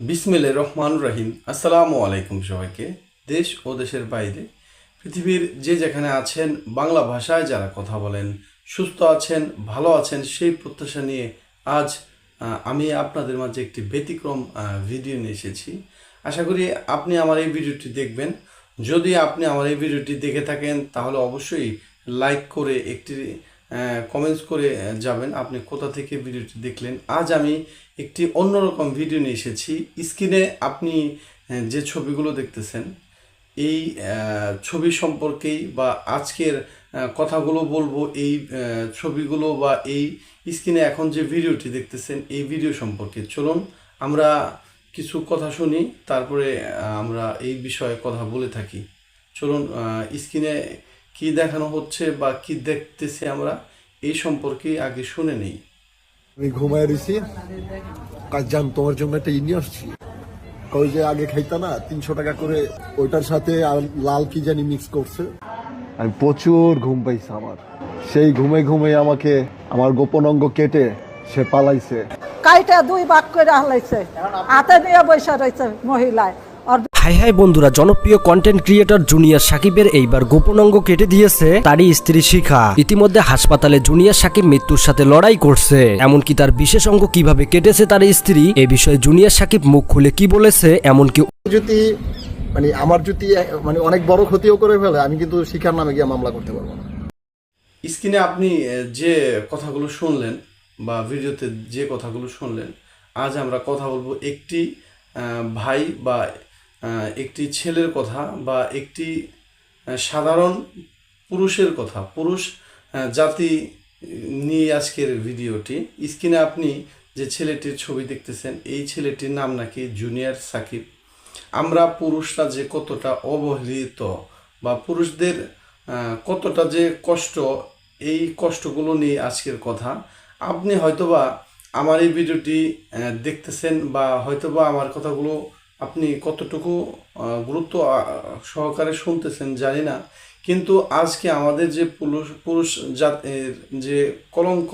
বিসমিল্লা রহমান রহিম। আসসালামু আলাইকুম সবাইকে। দেশ ও দেশের বাইরে, পৃথিবীর যে যেখানে আছেন, বাংলা ভাষায় যারা কথা বলেন, সুস্থ আছেন, ভালো আছেন, সেই প্রত্যাশা নিয়ে আজ আমি আপনাদের মাঝে একটি ব্যতিক্রম ভিডিও নিয়ে এসেছি। আশা করি আপনি আমার এই ভিডিওটি দেখবেন। যদি আপনি আমার এই ভিডিওটি দেখে থাকেন, তাহলে অবশ্যই লাইক করে একটি কমেন্টস করে যাবেন। আপনি কোথা থেকে ভিডিওটি দেখলেন? আজ আমি একটি অন্যরকম ভিডিও নিয়ে এসেছি। স্ক্রিনে আপনি যে ছবিগুলো দেখতেছেন, এই ছবি সম্পর্কেই বা আজকের কথাগুলো বলব, এই ছবিগুলো বা এই স্ক্রিনে এখন যে ভিডিওটি দেখতেছেন, এই ভিডিও সম্পর্কে। চলুন, আমরা কিছু কথা শুনি, তারপরে আমরা এই বিষয়ে কথা বলে থাকি। চলুন স্ক্রিনে কি দেখানো হচ্ছে বা কি দেখতেছি আমরা, এই সম্পর্কে আগে শুনে নেই। আমি ঘুমায় রয়েছি কাজ জান তোমার জন্য একটা ইনি আসছি। ওই যে আগে খাইতা না, তিনশো টাকা করে ওইটার সাথে আর লাল কি জানি মিক্স করছে। আমি প্রচুর ঘুম পাইছি আমার। সেই ঘুমে ঘুমে আমাকে, আমার গোপন অঙ্গ কেটে সে পালাইছে। কাইটা দুই ভাগ করে হালাইছে। হাতে নিয়ে বসে রয়েছে মহিলায়। হাই হাই বন্ধুরা জনপ্রিয় কন্টেন্ট ক্রিয়েটর জুনিয়র সাকিবের এইবার গোপন অঙ্গ কেটে দিয়েছে তারই স্ত্রী শিখা। ইতিমধ্যে হাসপাতালে জুনিয়র সাকিব মৃত্যুর সাথে লড়াই করছে। এমনকি তার বিশেষ অঙ্গ কীভাবে কেটেছে তার স্ত্রী এ বিষয়ে জুনিয়র সাকিব মুখ খুলে কি বলেছে এমনকি যদি মানে আমার যদি মানে অনেক বড় ক্ষতিও করে ফেলে আমি কিন্তু শিখার নামে গিয়ে মামলা করতে পারব না। স্ক্রিনে আপনি যে কথাগুলো শুনলেন বা ভিডিওতে যে কথাগুলো শুনলেন আজ আমরা কথা বলব একটি আহ, ভাই বা একটি ছেলের কথা বা একটি সাধারণ পুরুষের কথা। পুরুষ জাতি নিয়ে আজকের ভিডিওটি। স্ক্রিনে আপনি যে ছেলেটির ছবি দেখতেছেন, এই ছেলেটির নাম নাকি জুনিয়র সাকিব। আমরা পুরুষরা যে কতটা অবহেলিত বা পুরুষদের কতটা যে কষ্ট, এই কষ্টগুলো নিয়ে আজকের কথা। আপনি হয়তোবা আমার এই ভিডিওটি দেখতেছেন বা হয়তোবা আমার কথাগুলো আপনি কতটুকু গুরুত্ব সহকারে শুনতেছেন জানি না। কিন্তু আজকে আমাদের যে পুরুষ পুরুষ জাতের যে কলঙ্ক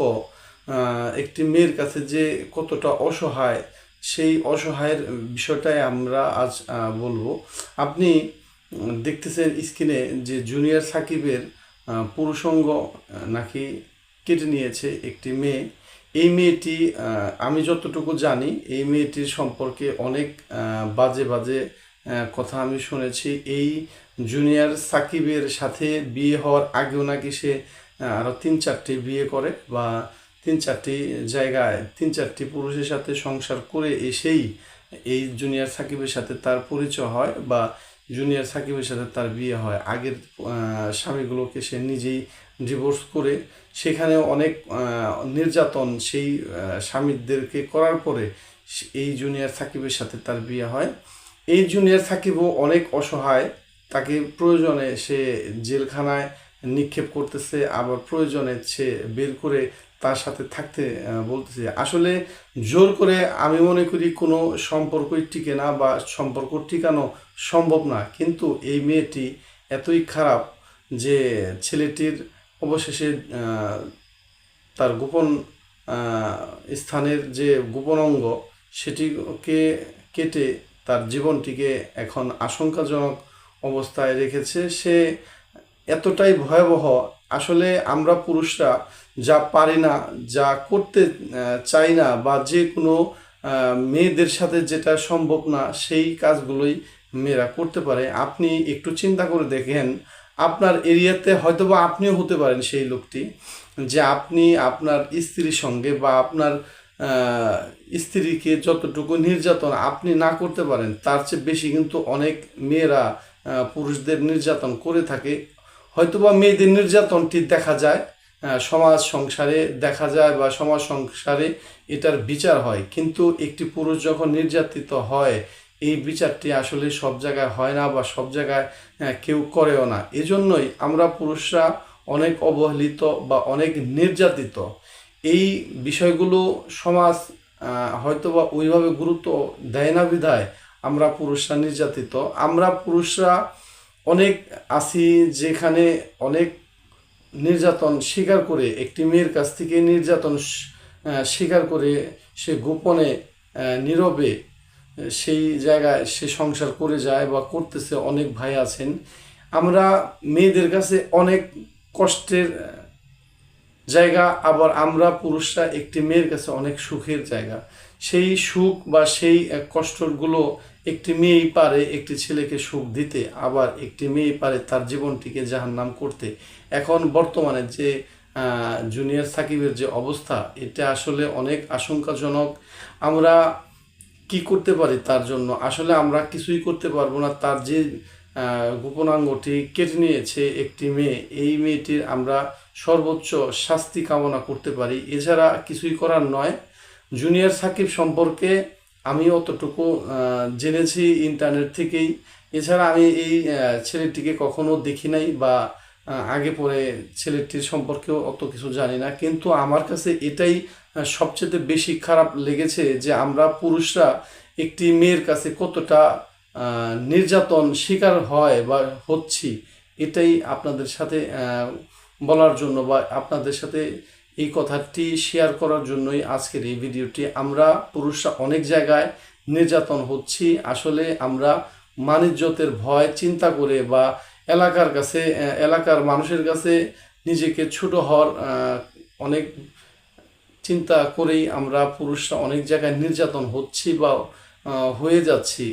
একটি মেয়ের কাছে যে কতটা অসহায়, সেই অসহায়ের বিষয়টাই আমরা আজ বলব। আপনি দেখতেছেন স্ক্রিনে যে জুনিয়র সাকিবের পুরুষঙ্গ নাকি কেটে নিয়েছে একটি মেয়ে। এই মেয়েটি আমি যতটুকু জানি, এই মেয়েটির সম্পর্কে অনেক বাজে বাজে কথা আমি শুনেছি। এই জুনিয়র সাকিবের সাথে বিয়ে হওয়ার আগেও নাকি সে আরও তিন চারটি বিয়ে করে বা তিন চারটি জায়গায় তিন চারটি পুরুষের সাথে সংসার করে এসেই এই জুনিয়র সাকিবের সাথে তার পরিচয় হয় বা জুনিয়র সাকিবের সাথে তার বিয়ে হয়। আগের স্বামীগুলোকে সে নিজেই ডিভোর্স করে, সেখানে অনেক নির্যাতন সেই স্বামীদেরকে করার পরে এই জুনিয়র সাকিবের সাথে তার বিয়ে হয়। এই জুনিয়র সাকিবও অনেক অসহায়, তাকে প্রয়োজনে সে জেলখানায় নিক্ষেপ করতেছে, আবার প্রয়োজনে সে বের করে তার সাথে থাকতে বলতেছে আসলে জোর করে আমি মনে করি কোনো সম্পর্কই টিকে না বা সম্পর্ক টিকানো সম্ভব না। কিন্তু এই মেয়েটি এতই খারাপ যে ছেলেটির অবশেষে তার গোপন স্থানের যে গোপন অঙ্গ, সেটিকে কেটে তার জীবনটিকে এখন আশঙ্কাজনক অবস্থায় রেখেছে। সে এতটাই ভয়াবহ, আসলে আমরা পুরুষরা যা পারি না, যা করতে চাই না বা যে কোনো মেয়েদের সাথে যেটা সম্ভব না, সেই কাজগুলোই মেয়েরা করতে পারে। আপনি একটু চিন্তা করে দেখেন, আপনার এরিয়াতে হয়তোবা আপনিও হতে পারেন সেই লোকটি, যে আপনি আপনার স্ত্রীর সঙ্গে বা আপনার স্ত্রীকে যতটুকু নির্যাতন আপনি না করতে পারেন, তার চেয়ে বেশি কিন্তু অনেক মেয়েরা পুরুষদের নির্যাতন করে থাকে। হয়তোবা মেয়েদের নির্যাতনটি দেখা যায় সমাজ সংসারে দেখা যায় বা সমাজ সংসারে এটার বিচার হয়। কিন্তু একটি পুরুষ যখন নির্যাতিত হয়, এই বিচারটি আসলে সব জায়গায় হয় না বা সব জায়গায় কেউ করেও না। এজন্যই আমরা পুরুষরা অনেক অবহেলিত বা অনেক নির্যাতিত। এই বিষয়গুলো সমাজ হয়তো বা ওইভাবে গুরুত্ব দেয় না বিধায় আমরা পুরুষরা নির্যাতিত। আমরা পুরুষরা অনেক আছি যেখানে অনেক নির্যাতন স্বীকার করে একটি মেয়ের কাছ থেকে নির্যাতন স্বীকার করে সে গোপনে নীরবে সেই জায়গায় সে সংসার করে যায় বা করতেছে, অনেক ভাই আছেন। আমরা মেয়েদের কাছে অনেক কষ্টের জায়গা, আবার আমরা পুরুষরা একটি মেয়ের কাছে অনেক সুখের জায়গা। সেই সুখ বা সেই কষ্টগুলো একটি মেয়েই পারে একটি ছেলেকে সুখ দিতে, আবার একটি মেয়ে পারে তার জীবনটিকে জাহান্নাম করতে। এখন বর্তমানে যে জুনিয়র সাকিবের যে অবস্থা, এটা আসলে অনেক আশঙ্কাজনক। আমরা কি করতে পারি তার জন্য? আসলে আমরা কিছুই করতে পারব না। তার যে গোপনাঙ্গটি কেটে নিয়েছে একটি মেয়ে, এই মেয়েটির আমরা সর্বোচ্চ শাস্তি কামনা করতে পারি। এছাড়া কিছুই করার নয়। জুনিয়র সাকিব সম্পর্কে আমি অতটুকু জেনেছি ইন্টারনেট থেকেই। এছাড়া আমি এই ছেলেটিকে কখনো দেখি নাই বা আগে পরে ছেলেটির সম্পর্কেও অত কিছু জানি না। কিন্তু আমার কাছে এটাই সবচেয়ে বেশি খারাপ লেগেছে যে আমরা পুরুষরা একটি মেয়ের কাছে কতটা নির্যাতন শিকার হয় বা হচ্ছি, এটাই আপনাদের সাথে বলার জন্য বা আপনাদের সাথে এই কথাটি শেয়ার করার জন্যই আজকের এই ভিডিওটি। আমরা পুরুষরা অনেক জায়গায় নির্যাতন হচ্ছি। আসলে আমরা মানিজ্যতের ভয় চিন্তা করে বা এলাকার কাছে এলাকার মানুষের কাছে নিজেকে ছোট হওয়ার অনেক চিন্তা করেই আমরা পুরুষরা অনেক জায়গায় নির্যাতন হচ্ছি বা হয়ে যাচ্ছি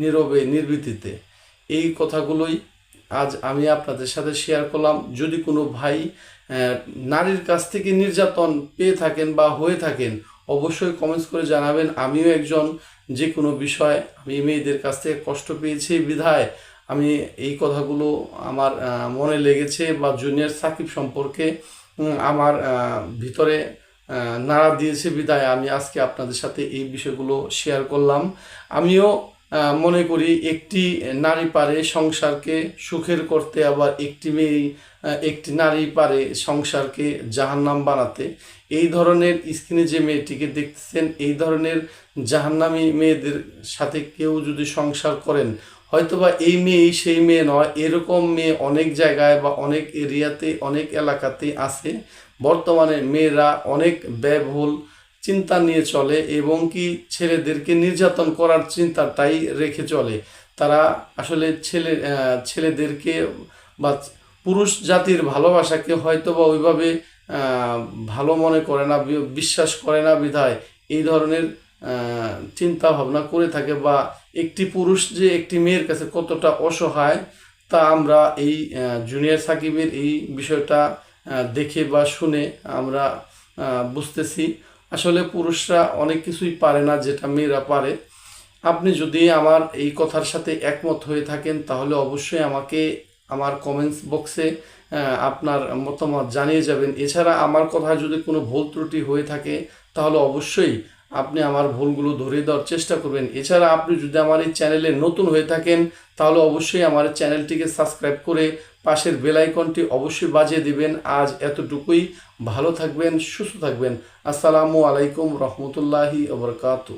নীরবে, নির্ভীতিতে। এই কথাগুলোই আজ আমি আপনাদের সাথে শেয়ার করলাম। যদি কোনো ভাই নারীর কাছ থেকে নির্যাতন পেয়ে থাকেন বা হয়ে থাকেন, অবশ্যই কমেন্টস করে জানাবেন। আমিও একজন যে কোনো বিষয়, আমি মেয়েদের কাছ থেকে কষ্ট পেয়েছি বিধায়। আমি এই কথাগুলো আমার মনে লেগেছে বা জুনিয়র সাকিব সম্পর্কে আমার ভিতরে নাড়া দিয়েছে বিদায় আমি আজকে আপনাদের সাথে এই বিষয়গুলো শেয়ার করলাম। আমিও মনে করি একটি নারী পারে সংসারকে সুখের করতে, আবার একটি মেয়ে একটি নারী পারে সংসারকে জাহান্নাম বানাতে। এই ধরনের স্ক্রিনে যে মেয়েটিকে দেখতেছেন, এই ধরনের জাহান্নামী মেয়েদের সাথে কেউ যদি সংসার করেন, হয়তোবা এই মেয়েই সেই মেয়ে নয়, এরকম মেয়ে অনেক জায়গায় বা অনেক এরিয়াতে, অনেক এলাকাতে আছে। বর্তমানে মেয়েরা অনেক ব্যয়বহুল চিন্তা নিয়ে চলে এবং কি ছেলেদেরকে নির্যাতন করার চিন্তাটাই রেখে চলে। তারা আসলে ছেলে ছেলেদেরকে বা পুরুষ জাতির ভালোবাসাকে হয়তো বা ওইভাবে ভালো মনে করে না বিশ্বাস করে না বিধায়। এই ধরনের চিন্তা ভাবনা করে থাকে বা একটি পুরুষ যে একটি মেয়ের কাছে কতটা অসহায় তা আমরা এই জুনিয়র সাকিবের এই বিষয়টা দেখে বা শুনে আমরা বুঝতেছি। আসলে পুরুষরা অনেক কিছুই পারে না যেটা মেয়েরা পারে। আপনি যদি আমার এই কথার সাথে একমত হয়ে থাকেন, তাহলে অবশ্যই আমাকে আমার কমেন্টস বক্সে আপনার মতামত জানিয়ে যাবেন। এছাড়া আমার কথায় যদি কোনো ভুল ত্রুটি হয়ে থাকে, তাহলে অবশ্যই আপনি আমার ভুলগুলো ধরিয়ে দেওয়ার চেষ্টা করবেন। এছাড়া আপনি যদি আমার এই চ্যানেলে নতুন হয়ে থাকেন, তাহলে অবশ্যই আমার চ্যানেলটিকে সাবস্ক্রাইব করে পাশের বেলাইকনটি অবশ্যই বাজিয়ে দিবেন। আজ এতটুকুই। ভালো থাকবেন, সুস্থ থাকবেন। আসসালামু আলাইকুম রহমতুল্লাহি ওবরকাতু